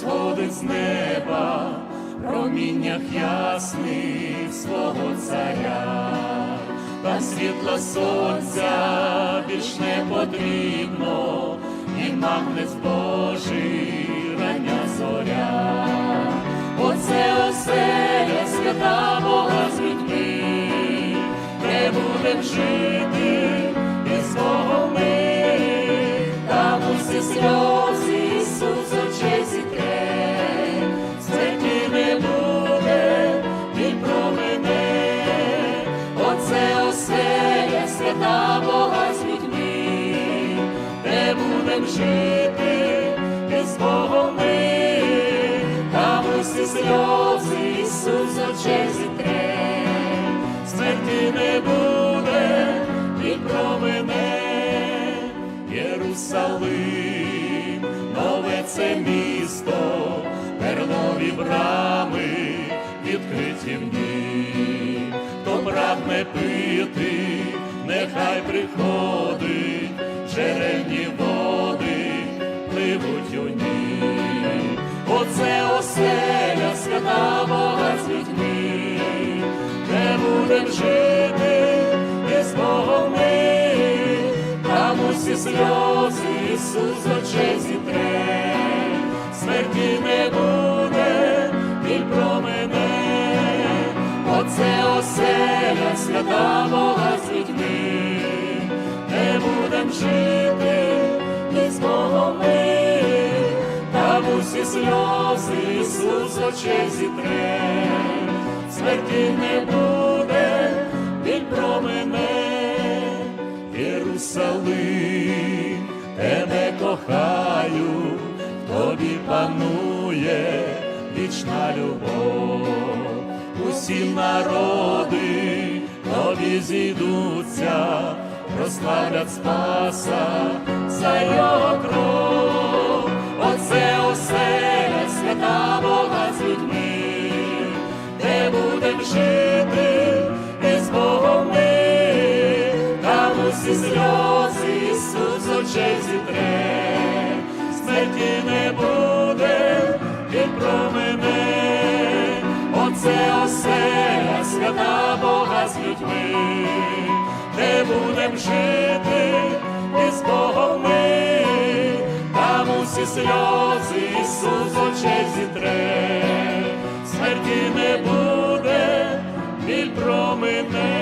сходить з неба, проміннях ясних свого царя, та світла сонця більш не потрібно, і магнець Божий рання зоря. Оце оселя свята Бога з людьми, де будем жити із Богом ми, сльози Ісус з очей зітре, смерті не буде, Він про мене, оце оселя свята Бога з будем жити із Богом ми, там усі сльози Ісус з очей зітре, смерті не буде, Він про мене, це місто, пернові брами, відкриті ній, хто прагне пити, нехай приходить, джерельні води пливуть у ній. Оце оселя свята Бога з людьми, де будем жити, із Богом ми, там усі сльози Ісус з очей зітре, смерті не буде, Він про мене, оце оселя свята Бога з людьми, де будем жити, із Богом ми, там усі сльози Ісус з очей зітре, смерті не буде, Він про мене, Єрусалим, тебе кохаю, тобі панує вічна любов, усі народи тобі зійдуться, прославлять Спаса за його кров, оце оселя свята Бога з людьми, де будем жити із Богом ми, там усі сльози Ісус очей зітре, з людьми, де будем жити із Богом ми, там усі сльози Ісус очей зітре, смерті не буде, біль про мене.